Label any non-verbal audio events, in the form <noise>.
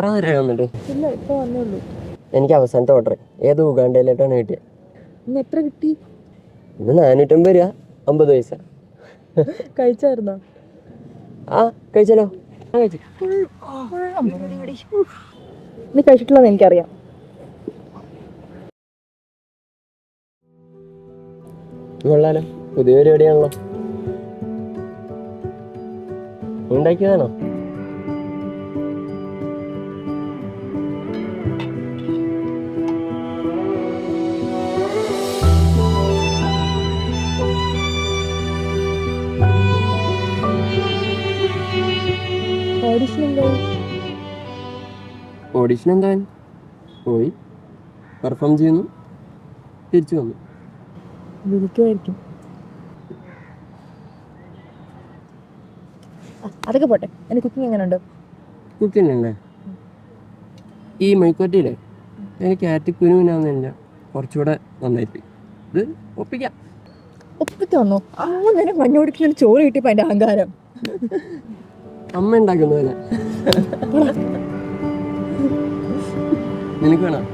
കുറേ നേരം വന്നിട്ട് ഇല്ല ഇപ്പൊ വന്നേ ഉള്ളൂ എനിക്ക് അവസാനത്തെ ഓർഡർ ഏത് ഉഗാണ്ടയിലായിട്ടാണ് കിട്ടിയത് ഇന്ന് എത്ര കിട്ടി? ഇന്ന് നാനൂറ്റമ്പത് രൂപ. അമ്പത് പൈസ. കഴിച്ചായിരുന്നോ? ആ കഴിച്ചാലോ ആ കഴിച്ചു. നീ കഴിച്ചിട്ടില്ലെന്ന് എനിക്കറിയാം. കൊള്ളാലോ. പുതിയ പരിപാടിയാണല്ലോ. ഉണ്ടാക്കിയതാണോ? ഓഡിഷൻ എന്തായി ഓഡിഷൻ പോയി. പെർഫോം ചെയ്യുന്നു. തിരിച്ചു വന്നു. വിളിക്കുമായിരിക്കും. അതൊക്കെ പോട്ടെ. എന്റെ കുക്കിംഗ് എങ്ങനെ എങ്ങനെയുണ്ട് കുക്കിംഗ് ഉണ്ടേ. ഈ മൈക്കോട്ടിയിലെ എനിക്ക് ആറ്റിക്കുരുവിനാന്നില്ല കുറച്ചുകൂടെ നന്നായിട്ട്. ഇത് ഒപ്പിക്കാം. ഒപ്പിക്കാന്നോ? ആ നേരം മഞ്ഞോടിക്കുന്ന ചോറ് കിട്ടിയപ്പോ അതിന്റെ അഹങ്കാരം. അമ്മ ഉണ്ടാക്കുന്നതല്ലേ <laughs> നിനക്ക് വേണം?